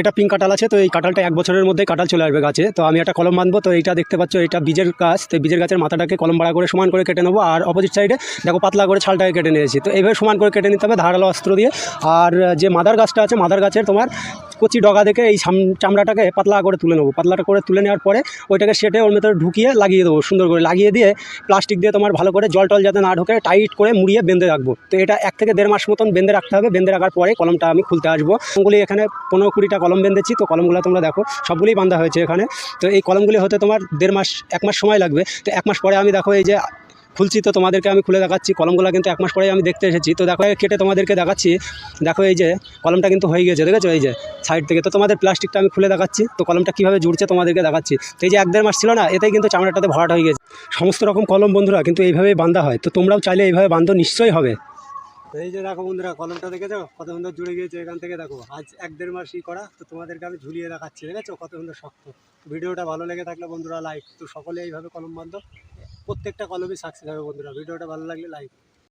এটা পিঙ্ক কাঁঠাল আছে, তো এই কাঁঠালটা এক বছরের মধ্যে কাঁঠাল চলে আসবে গাছে। তো আমি একটা কলম বাঁধবো, তো এইটা দেখতে পাচ্ছ, এটা বীজের গাছ। তো বীজের গাছের মাথাটাকে কলম বাড়া করে সমান করে কেটে নেব, আর অপোজিট সাইডে দেখো পাতলা করে ছালটাকে কেটে নিয়েছি। তো এইভাবে সমান করে কেটে নিতে হবে ধারালো অস্ত্র দিয়ে। আর যে মাদার গাছটা আছে, মাদার গাছের তোমার কচি ডগা দেখে এই চামড়াটাকে পাতলা করে তুলে নেব। পাতলাটা করে তুলে নেওয়ার পরে ওইটাকে সেটে ওর ভেতরে ঢুকিয়ে লাগিয়ে দেবো, সুন্দর করে। লাগিয়ে দিয়ে প্লাস্টিক দিয়ে তোমার ভালো করে জল টল যাতে না ঢোকে টাইট করে মুড়িয়ে বেঁধে রাখব। তো এটা এক থেকে দেড় মাস মতন বেঁধে রাখতে হবে। বেঁধে রাখার পরে কলমটা আমি খুলতে আসব। কলমগুলি এখানে পনেরো কুড়িটা কলম বেঁধেছি। তো কলমগুলো তোমরা দেখো, সবগুলোই বাঁধা হয়েছে এখানে। তো এই কলমগুলি হতে তোমার দেড় মাস, এক মাস সময় লাগবে। তো এক মাস পরে আমি দেখো এই যে খুলছি তো তোমাদেরকে আমি খুলে দেখাচ্ছি। কলমগুলো কিন্তু এক মাস পরে আমি দেখতে এসেছি। তো দেখো কেটে তোমাদেরকে দেখাচ্ছি। দেখো, এই যে কলমটা কিন্তু হয়ে গেছে দেখেছ? এই যে সাইড থেকে। তো তোমাদের প্লাস্টিকটা আমি খুলে দেখাচ্ছি। তো কলমটা কীভাবে জুড়ছে তোমাদেরকে দেখাচ্ছি। তো এই যে এক দেড় মাস ছিল না, এতেই কিন্তু চামড়াটাতে ভরাট হয়ে গেছে সমস্ত রকম কলম বন্ধুরা, কিন্তু এইভাবেই বাঁধা হয়। তো তোমরাও চাইলে এইভাবে বাঁধো নিশ্চয়ই হবে। এই যে দেখো বন্ধুরা, কলমটা দেখেছ? কত সুন্দর জুড়ে গিয়েছে এখান থেকে, দেখো। আজ এক দেড় মাস ই করা, তো তোমাদেরকে আমি ঝুলিয়ে দেখাচ্ছি, দেখেছ? কত সুন্দর শক্ত। ভিডিওটা ভালো লেগে থাকলে বন্ধুরা লাইক তো সকলে এইভাবে কলম বাঁধো প্রত্যেকটা কলমই সাকসেস হবে বন্ধুরা। ভিডিওটা ভালো লাগলে লাইক